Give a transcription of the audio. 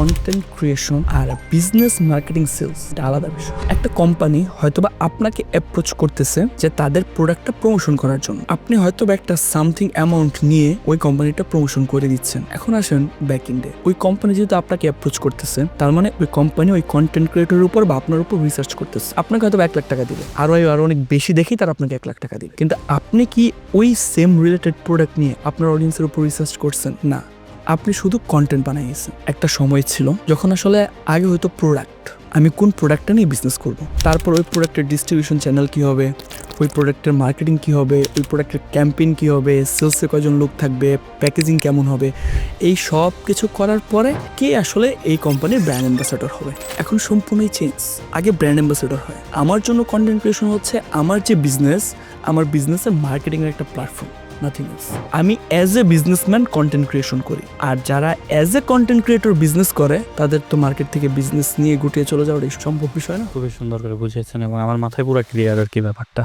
Content creation আর business marketing sales এটা আলাদা বিষয়। একটা কোম্পানি হয়তোবা আপনাকে অ্যাপ্রোচ করতেছে যে তাদের প্রোডাক্টটা প্রমোশন করার জন্য। আপনি হয়তোবা একটা সামথিং অ্যামাউন্ট নিয়ে ওই কোম্পানিটা প্রমোশন করে দিচ্ছেন। এখন আসেন ব্যাক ইন্ডে ওই কোম্পানি যেহেতু আপনাকে অ্যাপ্রোচ করতেছে, তার মানে ওই কোম্পানি ওই কন্টেন্ট ক্রিয়েটরের উপর বা আপনার উপর রিসার্চ করতেছে। আপনাকে হয়তো এক লাখ টাকা দিবে। আরও আরও অনেক বেশি দেখেই তারা আপনাকে এক লাখ টাকা দিবে। কিন্তু আপনি কি ওই সেম রিলেটেড প্রোডাক্ট নিয়ে আপনার অডিয়েন্সের উপর রিসার্চ করছেন? না। আপনি শুধু কন্টেন্ট বানাইয়েছেন। একটা সময় ছিল যখন আসলে আগে হয়তো প্রোডাক্ট আমি কোন প্রোডাক্টটা নিয়ে বিজনেস করব। তারপর ওই প্রোডাক্টের ডিস্ট্রিবিউশন চ্যানেল কী হবে, ওই প্রোডাক্টের মার্কেটিং কী হবে, ওই প্রোডাক্টের ক্যাম্পেইন কী হবে সেলসে কয়জন লোক থাকবে প্যাকেজিং কেমন হবে, এই সব কিছু করার পরে কে আসলে এই কোম্পানির ব্র্যান্ড অ্যাম্বাসেডর হবে। এখন সম্পূর্ণই চেঞ্জ আগে ব্র্যান্ড অ্যাম্বাসেডর হয়। আমার জন্য কন্টেন্ট ক্রিয়েশন হচ্ছে আমার যে বিজনেস আমার বিজনেসের মার্কেটিংয়ের একটা প্ল্যাটফর্ম নাথিং এলস আমি as a businessman content creation করি। আর যারা as a content creator business করে, তাদের তো মার্কেট থেকে বিজনেস নিয়ে গুটিয়ে চলে যাওয়ার এই সম্ভব বিষয় না? খুবই সুন্দর করে বুঝিয়েছেন এবং আমার মাথায় পুরো ক্লিয়ার আর কি ব্যাপারটা।